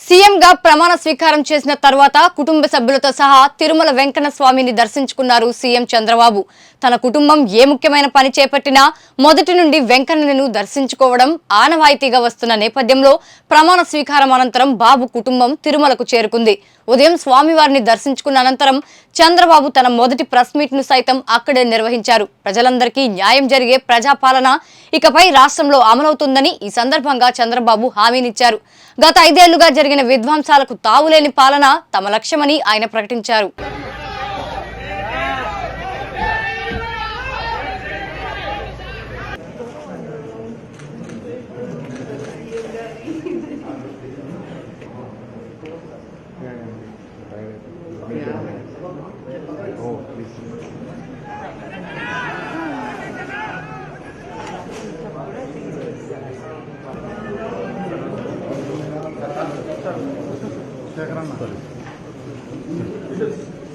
సీఎంగా ప్రమాణ స్వీకారం చేసిన తర్వాత కుటుంబ సభ్యులతో సహా తిరుమల వెంకన్న స్వామిని దర్శించుకున్నారు సీఎం చంద్రబాబు. తన కుటుంబం ఏ ముఖ్యమైన పని చేపట్టినా మొదటి నుండి వెంకన్నను దర్శించుకోవడం ఆనవాయితీగా వస్తున్న నేపథ్యంలో ప్రమాణ స్వీకారం అనంతరం బాబు కుటుంబం తిరుమలకు చేరుకుంది. ఉదయం స్వామివారిని దర్శించుకున్న అనంతరం చంద్రబాబు తన మొదటి ప్రెస్ మీట్ను సైతం అక్కడే నిర్వహించారు. ప్రజలందరికీ న్యాయం జరిగే ప్రజాపాలన ఇకపై రాష్ట్రంలో అమలవుతుందని ఈ సందర్భంగా చంద్రబాబు హామీనిచ్చారు. గత ఐదేళ్ళుగా జరిగిన విధ్వంసాలకు తావులేని పాలన తమ లక్ష్యమని ఆయన ప్రకటించారు.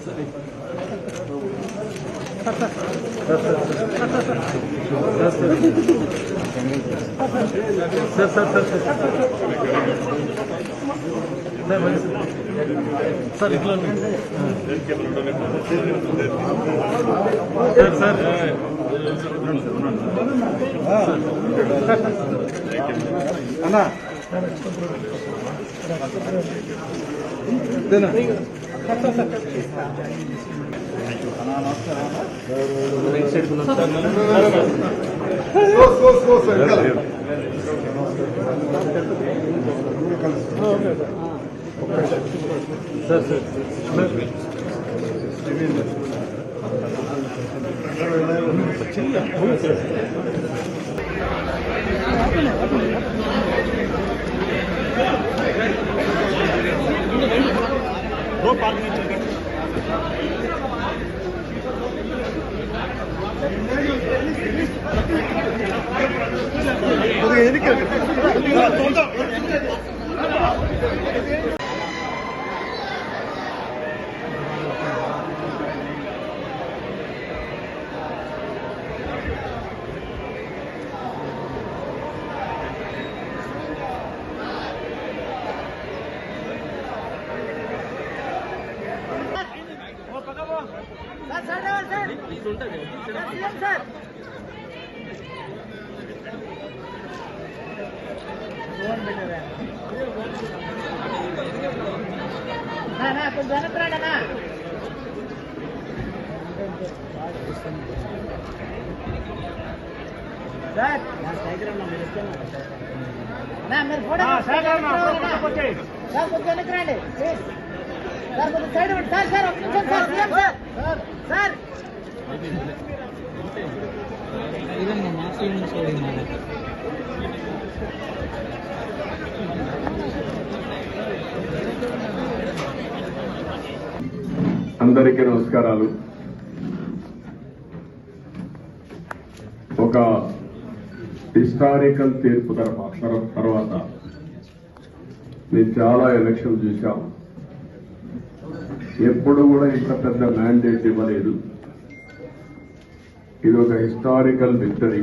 సార్ ఇట్లా సార్ సార్ అన్నా సార్ సార్ ఇట్లా సార్ సార్ అన్నా సార్ అన్నా, మీరు ఫోటో సార్ కొంచెం వెనక్కి రండి ప్లీజ్ కొంచెం సైడ్ ఇవ్వండి. సార్ సార్ ఒక నిమిషం సార్ సీఎం సార్ అందరికీ నమస్కారాలు. ఒక హిస్టారికల్ తీర్పు తర్వా- తర్వాత నేను చాలా ఎలక్షన్ చూశాము ఎప్పుడు కూడా ఇంత పెద్ద మ్యాండేట్ ఇవ్వలేదు. ఇది ఒక హిస్టారికల్ విక్టరీ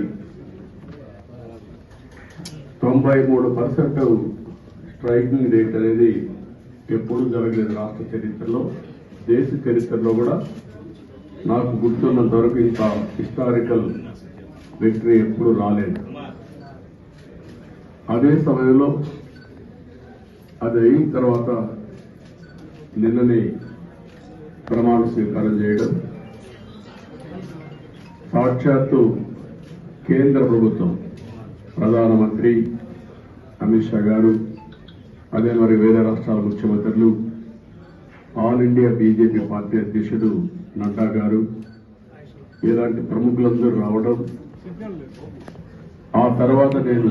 తొంభై మూడు పర్సెంట్ స్ట్రైకింగ్ రేట్ అనేది ఎప్పుడు జరగలేదు రాష్ట్ర చరిత్రలో. దేశ చరిత్రలో కూడా నాకు గుర్తున్నంత వరకు ఇంత హిస్టారికల్ విక్టరీ ఎప్పుడు రాలేదు. అదే సమయంలో అది అయిన తర్వాత నిన్ననే ప్రమాణ స్వీకారం చేయడం సాక్షాత్తు కేంద్ర ప్రభుత్వం ప్రధానమంత్రి అమిత్ షా గారు అదే మరి వేరే రాష్ట్రాల ముఖ్యమంత్రులు ఆల్ ఇండియా బీజేపీ పార్టీ అధ్యక్షుడు నడ్డా గారు ఇలాంటి ప్రముఖులందరూ రావడం. ఆ తర్వాత నేను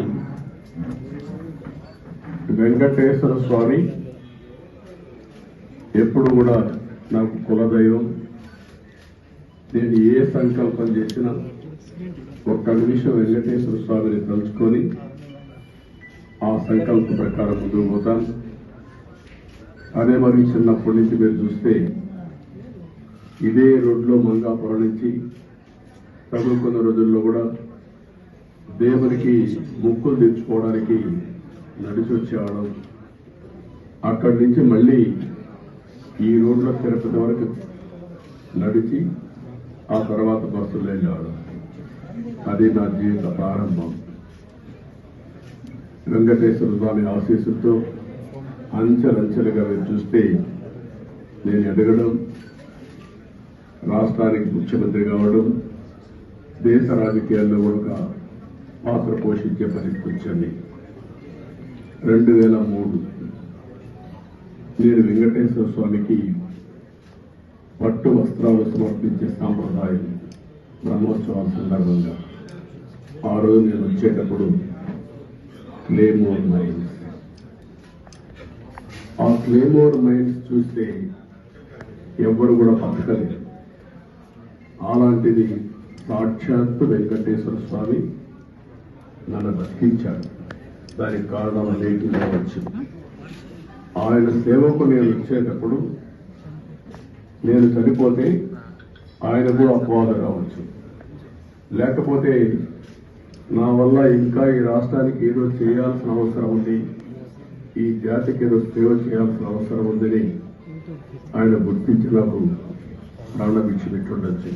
వెంకటేశ్వర స్వామి ఎప్పుడు కూడా నాకు కులదైవం. నేను ఏ సంకల్పం చేసినా ఒక్క నిమిషం వెంకటేశ్వర స్వామిని తలుచుకొని ఆ సంకల్ప ప్రకారం ముందుకు పోతాను. అదే మరి చిన్నప్పటి నుంచి మీరు చూస్తే ఇదే రోడ్లో మంగాపురం నుంచి తగులుకున్న రోజుల్లో కూడా దేవునికి ముక్కులు తెచ్చుకోవడానికి నడిచి వచ్చేవాళ్ళం అక్కడి నుంచి మళ్ళీ ఈ రోడ్లో తిరుపతి వరకు నడిచి ఆ తర్వాత బస్సులో వెళ్ళాడు అది నా జీవిత ప్రారంభం. వెంకటేశ్వర స్వామి ఆశీస్సులతో అంచెలంచెలుగా మీరు చూస్తే నేను ఎదగడం రాష్ట్రానికి ముఖ్యమంత్రి కావడం దేశ రాజకీయాల్లో కూడా ఒక పాత్ర పోషించే పరిస్థితి వచ్చింది. రెండు వేల మూడు నేను వెంకటేశ్వర స్వామికి పట్టు వస్త్రాలు సమర్పించే సాంప్రదాయం బ్రహ్మోత్సవాల సందర్భంగా. ఆ రోజు నేను వచ్చేటప్పుడు క్లేమోర్ మైన్స్ ఆ క్లేమోర్ మైన్స్ చూస్తే ఎవ్వరు కూడా బతకలేదు. అలాంటిది సాక్షాత్తు వెంకటేశ్వర స్వామి నన్ను బతికించాడు. దానికి కారణం అనేటి వచ్చింది. ఆయన సేవకు నేను వచ్చేటప్పుడు నేను చనిపోతే ఆయన కూడా అపవాద కావచ్చు. లేకపోతే నా వల్ల ఇంకా ఈ రాష్ట్రానికి ఏదో చేయాల్సిన అవసరం ఉంది. ఈ జాతికి ఏదో సేవ చేయాల్సిన అవసరం ఉందని ఆయన గుర్తించి నాకు ప్రాణభిక్ష పెట్టుండొచ్చు.